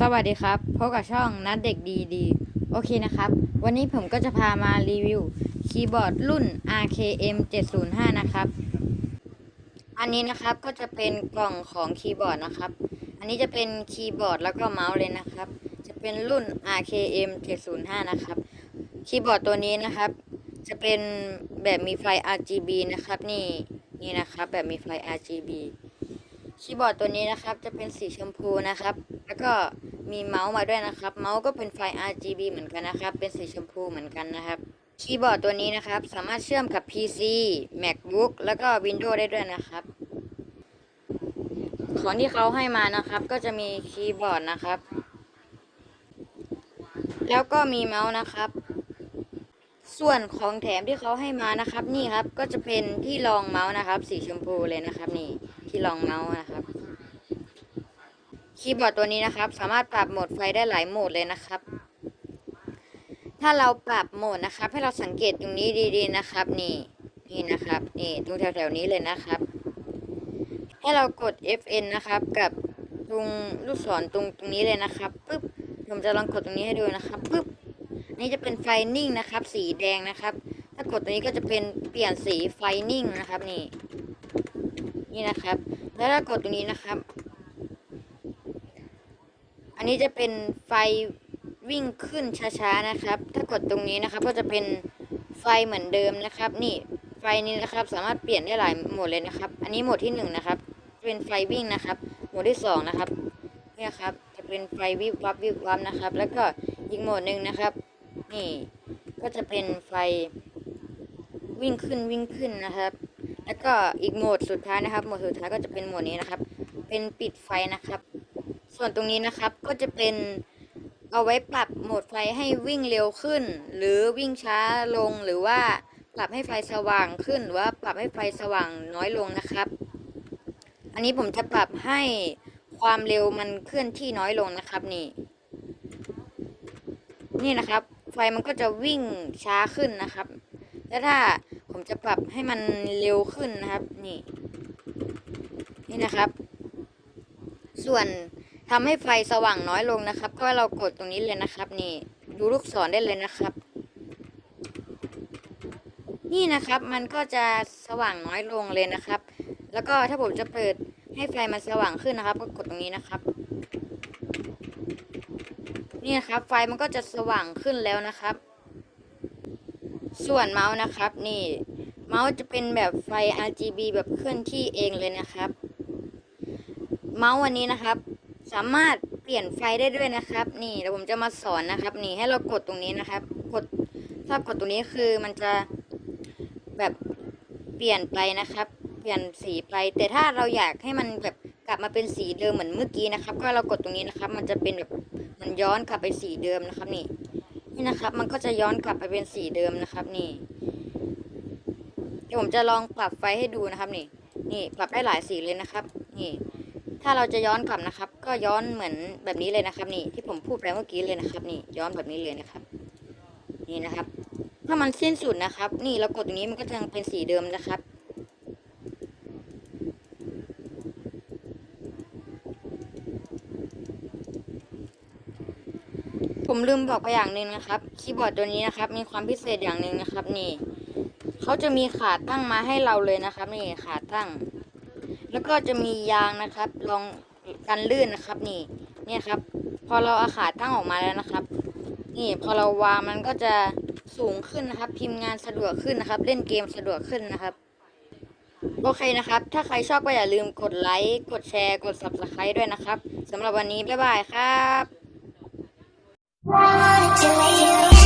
สวัสดีครับพบกับช่องนัดเด็กดีดีโอเคนะครับ วันนี้ผมก็จะพามารีวิวคีย์บอร์ดรุ่น RKM 705 นะครับ อันนี้นะครับก็จะเป็นกล่องของคีย์บอร์ดนะครับ อันนี้จะเป็นคีย์บอร์ดแล้วก็เมาส์เลยนะครับ จะเป็นรุ่น RKM 705 นะครับ คีย์บอร์ดตัวนี้นะครับ จะเป็นแบบมีไฟ RGB นะครับนี่นี่นะครับแบบมีไฟ RGB คีย์บอร์ดตัวนี้นะครับจะเป็นสีชมพูนะครับ แล้วก็มีเมาส์มาด้วยนะครับ เมาส์ก็เป็นไฟ RGB เหมือนกันนะครับ เป็นสีชมพูเหมือนกันนะครับ คีย์บอร์ดตัวนี้นะครับ สามารถเชื่อมกับ PC MacBook แล้วก็ Windows ได้ด้วยนะครับ ของที่เขาให้มานะครับ ก็จะมีคีย์บอร์ดนะครับ แล้วก็มีเมาส์นะครับ ส่วนของแถมที่เขาให้มานะครับ นี่ครับ ก็จะเป็นที่รองเมาส์นะครับ สีชมพูเลยนะครับ นี่ที่รองเมาส์นะครับ คีย์บอร์ดตัวนี้นะครับ สามารถปรับโหมดไฟได้หลายโหมดเลยนะครับ ถ้าเราปรับโหมดนะครับ ให้เราสังเกตตรงนี้ดีๆนะครับ นี่นี่นะครับนี่ตรงแถวๆนี้เลยนะครับ ให้เรากด Fn นะครับ กับตรงลูกศรตรงตรงนี้เลยนะครับปึ๊บผมจะลองกดตรงนี้ให้ดูนะครับปึ๊บนนี้จะเป็นไฟนิ่งนะครับ สีแดงนะครับ ถ้ากดตรงนี้ก็จะเป็นเปลี่ยนสีไฟนิ่งนะครับนี่ นี่นะครับ แล้วถ้ากดตรงนี้นะครับ อันนี้จะเป็นไฟวิ่งขึ้นช้าๆนะครับ ถ้ากดตรงนี้นะครับ ก็จะเป็นไฟเหมือนเดิมนะครับ นี่ไฟนี้นะครับ สามารถเปลี่ยนได้หลายโหมดเลยนะครับ อันนี้โหมดที่หนึ่งนะครับเป็นไฟวิ่งนะครับ โหมดที่สองนะครับเนี่ยครับจะเป็นไฟวิบวับวิบวับนะครับ แล้วก็อีกโหมดหนึ่งนะครับ นี่ก็จะเป็นไฟวิ่งขึ้นวิ่งขึ้นนะครับ แล้วก็อีกโหมดสุดท้ายนะครับ โหมดสุดท้ายก็จะเป็นโหมดนี้นะครับ เป็นปิดไฟนะครับ ส่วนตรงนี้นะครับก็จะเป็นเอาไว้ปรับโหมดไฟให้วิ่งเร็วขึ้น หรือวิ่งช้าลงหรือว่าปรับให้ไฟสว่างขึ้นหรือว่าปรับให้ไฟสว่างน้อยลงนะครับ อันนี้ผมจะปรับให้ความเร็วมันเคลื่อนที่น้อยลงนะครับนี่ นี่นะครับ ไฟมันก็จะวิ่งช้าขึ้นนะครับ แล้วถ้าผมจะปรับให้มันเร็วขึ้นนะครับ นี่ นี่นะครับ ส่วน ทำให้ไฟสว่างน้อยลงนะครับ ก็เรากดตรงนี้เลยนะครับ นี่ ดูลูกศรได้เลยนะครับ นี่นะครับมันก็จะสว่างน้อยลงเลยนะครับ แล้วก็ถ้าผมจะเปิดให้ไฟมันสว่างขึ้นนะครับ ก็กดตรงนี้นะครับ นี่นะครับ ไฟมันก็จะสว่างขึ้นแล้วนะครับ ส่วนเมาส์นะครับ นี่ เมาส์จะเป็นแบบไฟ RGB แบบเคลื่อนที่เองเลยนะครับ เมาส์วันนี้นะครับ สามารถเปลี่ยนไฟได้ด้วยนะครับ นี่เดี๋ยวผมจะมาสอนนะครับ นี่ให้เรากดตรงนี้นะครับ กดถ้ากดตรงนี้คือมันจะแบบเปลี่ยนไปนะครับ เปลี่ยนสีไป แต่ถ้าเราอยากให้มันแบบกลับมาเป็นสีเดิมเหมือนเมื่อกี้นะครับ ก็เรากดตรงนี้นะครับ มันจะเป็นแบบมันย้อนกลับไปสีเดิมนะครับ นี่นี่นะครับ มันก็จะย้อนกลับไปเป็นสีเดิมนะครับ นี่ เดี๋ยวผมจะลองปรับไฟให้ดูนะครับ นี่ นี่ปรับได้หลายสีเลยนะครับ นี่ ถ้าเราจะย้อนกลับนะครับ ก็ย้อนเหมือนแบบนี้เลยนะครับ นี่ที่ผมพูดไปเมื่อกี้เลยนะครับ นี่ย้อนแบบนี้เลยนะครับ นี่นะครับ ถ้ามันสิ้นสุดนะครับ นี่เรากดตรงนี้มันก็จะยังเป็นสีเดิมนะครับผมลืมบอกไปอย่างหนึ่งนะครับ คีย์บอร์ดตัวนี้นะครับ มีความพิเศษอย่างหนึ่งนะครับ นี่เขาจะมีขาตั้งมาให้เราเลยนะครับ นี่ขาตั้ง แล้วก็จะมียางนะครับรองกันลื่นนะครับ นี่เนี่ยครับ พอเราอาขาตั้งออกมาแล้วนะครับ นี่พอเราวางมันก็จะสูงขึ้นนะครับ พิมพ์งานสะดวกขึ้นนะครับ เล่นเกมสะดวกขึ้นนะครับโอเคนะครับ ถ้าใครชอบก็อย่าลืมกดไลค์ กดแชร์ กด subscribe ด้วยนะครับสำหรับวันนี้ บ๊ายบายครับ